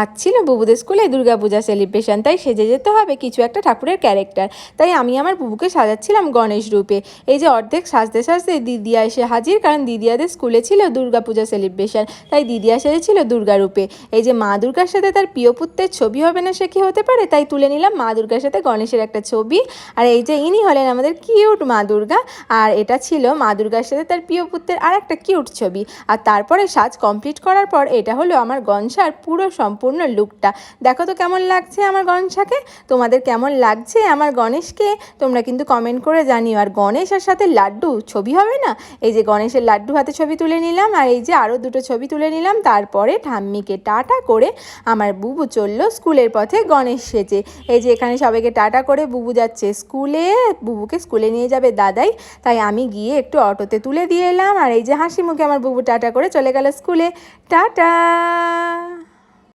আজ ছিল বুবুদের স্কুলে দুর্গাপূজা সেলিব্রেশন তাই সেজে যেতে হবে কিছু একটা ঠাকুরের ক্যারেক্টার তাই আমি আমার বুবুকে সাজাচ্ছিলাম গণেশ রূপে। এই যে অর্ধেক সাজতে সাজতে দিদিয়া এসে হাজির, কারণ দিদিয়াদের স্কুলে ছিল দুর্গাপূজা সেলিব্রেশন তাই দিদিয়া সেজেছিল দুর্গা রূপে। এই যে মা দুর্গার সাথে তার প্রিয় পুত্রের ছবি হবে না সে কি হতে পারে? তাই তুলে নিলাম মা দুর্গার সাথে গণেশের একটা ছবি। আর এই যে ইনি হলেন আমাদের কিউট মা দুর্গা। আর এটা ছিল মা দুর্গার সাথে তার প্রিয় পুত্রের আর একটা কিউট ছবি। আর তারপরে সাজ কমপ্লিট করার পর এটা হলো আমার গনসার পুরো সম্পূর্ণ লুকটা। দেখো তো কেমন লাগছে আমার গনসাকে তোমাদের কেমন লাগছে আমার গণেশকে? তোমরা কিন্তু কমেন্ট করে জানিও। আর গণেশের সাথে লাড্ডু ছবি হবে না? এই যে গণেশের লাড্ডু হাতে ছবি তুলে নিলাম আর এই যে আরও দুটো ছবি তুলে নিলাম। তারপরে ঠাম্মিকে টাটা করে আমার বুবু চলল স্কুলের পথে গণেশ সেজে। এই যে এখানে সবাইকে টাটা করে বুবু যাচ্ছে স্কুলে। বুবুকে স্কুলে নিয়ে যাবে দাদাই। তাই আমি গিয়ে একটু অটোতে তুলে দিয়ে এলাম। আর এই যে হাসি মুখে আমার বুবু টাটা করে চলে গেল স্কুলে। টাটা!